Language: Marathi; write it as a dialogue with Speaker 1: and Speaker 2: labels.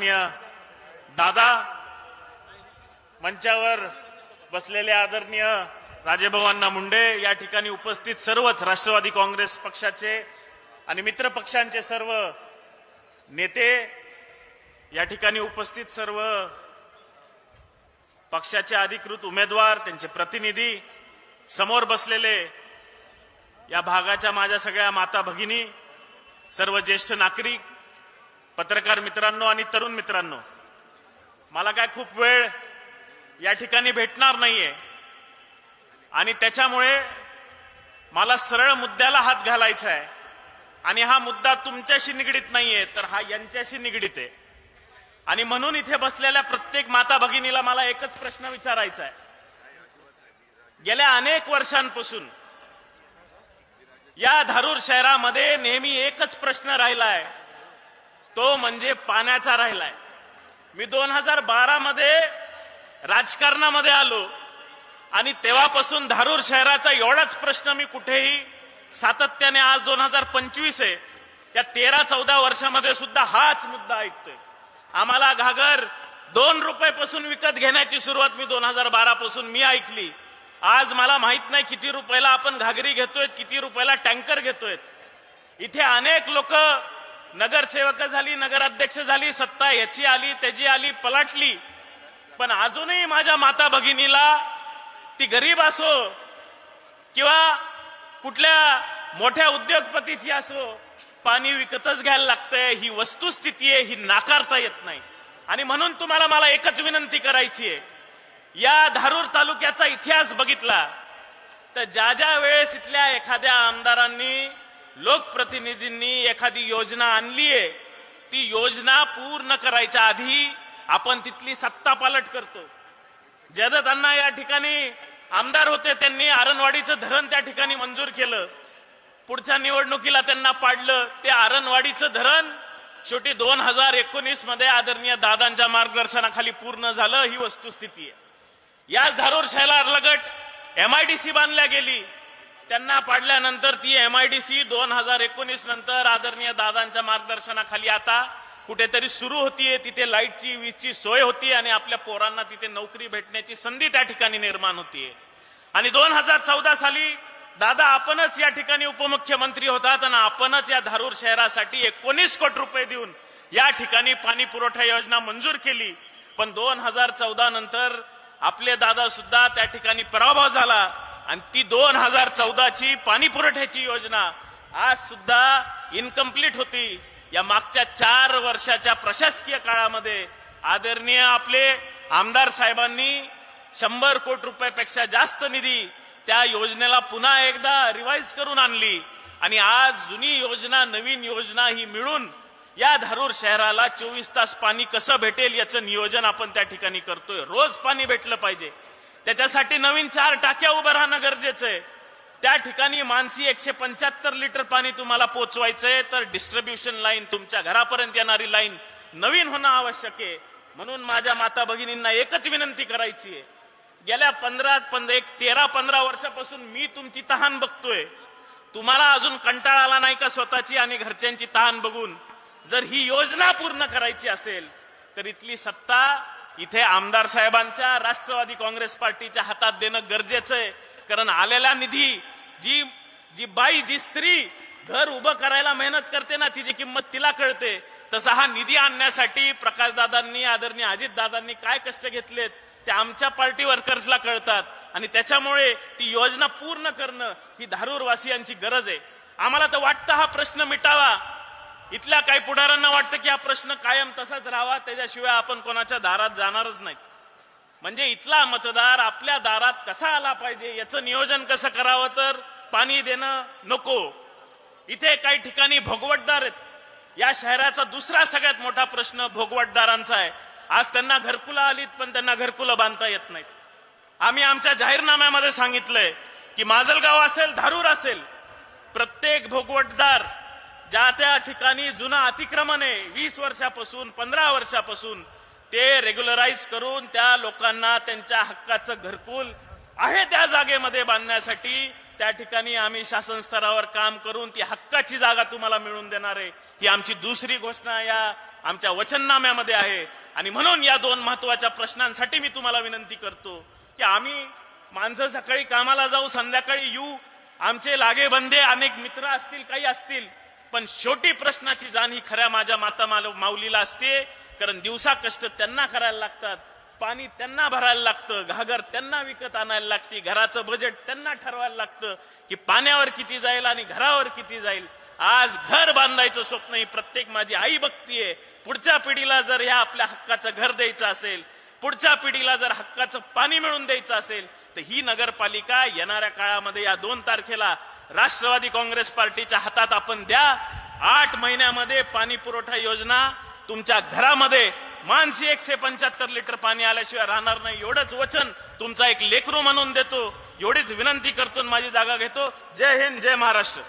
Speaker 1: आदरणीय दादा मंचावर बसलेले आदरणीय राजेभवांना मुंडे या ठिकाणी उपस्थित सर्वच राष्ट्रवादी काँग्रेस पक्षाचे आणि मित्र पक्षांचे सर्व नेते या ठिकाणी उपस्थित सर्व पक्षाचे अधिकृत उमेदवार त्यांचे प्रतिनिधी समोर बसलेले या भागाच्या माझ्या सगळ्या माता भगिनी सर्व ज्येष्ठ नागरिक पत्रकार मित्रांनो आणि तरुण मित्रांनो मला काय खूप वेळ या ठिकाणी भेटणार नाहीये. आणि त्याच्यामुळे मला सरळ मुद्द्याला हात घालायचा आहे आणि हा मुद्दा तुमच्याशी निगडीत नाहीये तर हा यांच्याशी निगडीत आहे. आणि म्हणून इथे बसलेल्या प्रत्येक माता भगिनीला मला एकच प्रश्न विचारायचा आहे गेल्या अनेक वर्षांपासून या धारूर शहरामध्ये नेहमी एकच प्रश्न राहिलाय. तो म्हणजे पाण्याचा राहिलाय. मी दोन हजार बारा मध्ये राजकारणामध्ये आलो आणि तेव्हापासून धारूर शहराचा एवढाच प्रश्न मी कुठेही सातत्याने आज दोन हजार पंचवीस आहे. या तेरा चौदा वर्षामध्ये सुद्धा हाच मुद्दा ऐकतोय. आम्हाला घागर दोन रुपयापासून विकत घेण्याची सुरुवात मी दोन हजार बारा पासून मी ऐकली. आज मला माहीत नाही किती रुपयाला आपण घागरी घेतोय किती रुपयाला टँकर घेतोय. इथे अनेक लोक नगरसेवक झाली नगराध्यक्ष झाली सत्ता याची आली त्याची आली पलाटली. पण अजूनही माझ्या माता भगिनीला ती गरीब असो किंवा कुठल्या मोठ्या उद्योगपतीची असो पाणी विकतच घ्यायला लागतंय ही वस्तुस्थिती आहे ही नाकारता येत नाही. आणि म्हणून तुम्हाला मला एकच विनंती करायची आहे. या धारूर तालुक्याचा इतिहास बघितला तर ज्या ज्या वेळेस इथल्या एखाद्या आमदारांनी लोकप्रतिनिधींनी एखादी योजना आणलीये ती योजना पूर्ण करायच्या आधी आपण तिथली सत्ता पालट करतो. जयदत्तांना या ठिकाणी आमदार होते त्यांनी आरणवाडीचं धरण त्या ठिकाणी मंजूर केलं. पुढच्या निवडणुकीला त्यांना पाडलं ते आरणवाडीचं धरण शेवटी दोन हजार एकोणीसमध्ये आदरणीय दादांच्या मार्गदर्शनाखाली पूर्ण झालं ही वस्तुस्थिती आहे. याच धारूर शहराला लगट एमआयडीसी बांधल्या गेली. त्यांना पाडल्यानंतर ती एमआयडीसी दोन हजार एकोणीस नंतर आदरणीय दादांच्या मार्गदर्शनाखाली आता कुठेतरी सुरू होतीये. तिथे लाईटची वीजची सोय होती आणि आपल्या पोरांना तिथे नोकरी भेटण्याची संधी त्या ठिकाणी निर्माण होतीये. आणि दोन हजार चौदा साली दादा आपणच या ठिकाणी उपमुख्यमंत्री होतात आणि आपणच या धारूर शहरासाठी एकोणीस कोटी रुपये देऊन या ठिकाणी पाणी पुरवठा योजना मंजूर केली. पण दोन हजार चौदा नंतर आपले दादा सुद्धा त्या ठिकाणी पराभव झाला. आणि ती दोन हजार चौदाची पाणी पुरवठ्याची योजना आज सुद्धा इनकम्प्लीट होती. या मागच्या चार वर्षाच्या प्रशासकीय काळामध्ये आदरणीय आपले आमदार साहेबांनी शंभर कोटी रुपयापेक्षा जास्त निधी त्या योजनेला पुन्हा एकदा रिवाईज करून आणली. आणि आज जुनी योजना नवीन योजना ही मिळून या धारूर शहराला चोवीस तास पाणी कसं भेटेल याचं नियोजन आपण त्या ठिकाणी करतोय. रोज पाणी भेटलं पाहिजे. त्याच्यासाठी नवीन चार टाक्या उभं राहणं गरजेचं आहे. त्या ठिकाणी मानसी एकशे पंच्याहत्तर लिटर पाणी तुम्हाला पोचवायचंय तर डिस्ट्रीब्युशन लाईन तुमच्या घरापर्यंत येणारी लाईन नवीन होणं आवश्यक आहे. म्हणून माझ्या माता भगिनींना एकच विनंती करायची आहे. गेल्या पंधरा पंधरा एक तेरा पंधरा वर्षापासून मी तुमची तहान बघतोय. तुम्हाला अजून कंटाळा आला नाही का स्वतःची आणि घरच्यांची तहान बघून? जर ही योजना पूर्ण करायची असेल तर इथली सत्ता इथे आमदार साहेबांच्या राष्ट्रवादी काँग्रेस पार्टीच्या हातात देणं गरजेचं आहे. कारण आलेला निधी जी जी बाई जी स्त्री घर उभं करायला मेहनत करते ना तिची किंमत तिला कळते. तसा हा निधी आणण्यासाठी प्रकाशदादांनी आदरणीय अजितदादांनी काय कष्ट घेतलेत ते आमच्या पार्टी वर्कर्सला कळतात. आणि त्याच्यामुळे ती योजना पूर्ण करणं ही धारूरवासियांची गरज आहे. आम्हाला तर वाटतं हा प्रश्न मिटावा. इथल्या काही पुढाऱ्यांना वाटतं की हा प्रश्न कायम तसाच राहावा त्याच्याशिवाय आपण कोणाच्या दारात जाणारच नाही. म्हणजे इथला मतदार आपल्या दारात कसा आला पाहिजे याचं नियोजन कसं करावं तर पाणी देणं नको. इथे काही ठिकाणी भोगवटदार आहेत. या शहराचा दुसरा सगळ्यात मोठा प्रश्न भोगवटदारांचा आहे. आज त्यांना घरकुलं आलीत पण त्यांना घरकुलं बांधता येत नाहीत. आम्ही आमच्या जाहीरनाम्यामध्ये सांगितलंय की माजलगाव असेल धारूर असेल प्रत्येक भोगवटदार ज्या त्या ठिकाणी जुनं अतिक्रमण आहे वीस वर्षापासून पंधरा वर्षापासून ते रेग्युलराईज करून त्या लोकांना त्यांच्या हक्काचं घरकुल आहे त्या जागेमध्ये बांधण्यासाठी त्या ठिकाणी आम्ही शासन स्तरावर काम करून ती हक्काची जागा तुम्हाला मिळवून देणार आहे. ही आमची दुसरी घोषणा या आमच्या वचननाम्यामध्ये आहे. आणि म्हणून या दोन महत्त्वाच्या प्रश्नांसाठी मी तुम्हाला विनंती करतो की आम्ही माणसं सकाळी कामाला जाऊ संध्याकाळी येऊ. आमचे लागेबंधे अनेक मित्र असतील काही असतील पण शेवटी प्रश्नाची जाण ही खऱ्या माझ्या माता माऊलीला असते. कारण दिवसा कष्ट त्यांना करायला लागतात. पाणी त्यांना भरायला लागतं. घागर त्यांना विकत आणायला लागते. घराचं बजेट त्यांना ठरवायला लागतं की पाण्यावर किती जाईल आणि घरावर किती जाईल. आज घर बांधायचं स्वप्न ही प्रत्येक माझी आई बघतीये पुढच्या पिढीला जर ह्या आपल्या हक्काचं घर द्यायचं असेल पुढच्या पिढीला जर हक्काचं पाणी मिळून द्यायचं असेल तर ही नगरपालिका येणाऱ्या काळामध्ये या दोन तारखेला राष्ट्रवादी काँग्रेस पार्टीच्या हातात आपण द्या. आठ महिन्यामध्ये पाणी पुरवठा योजना तुमच्या घरामध्ये मानसी एकशे पंच्याहत्तर लिटर पाणी आल्याशिवाय राहणार नाही. एवढंच वचन तुमचा एक लेकरू म्हणून देतो. एवढीच विनंती करतो माझी जागा घेतो. जय हिंद जय महाराष्ट्र.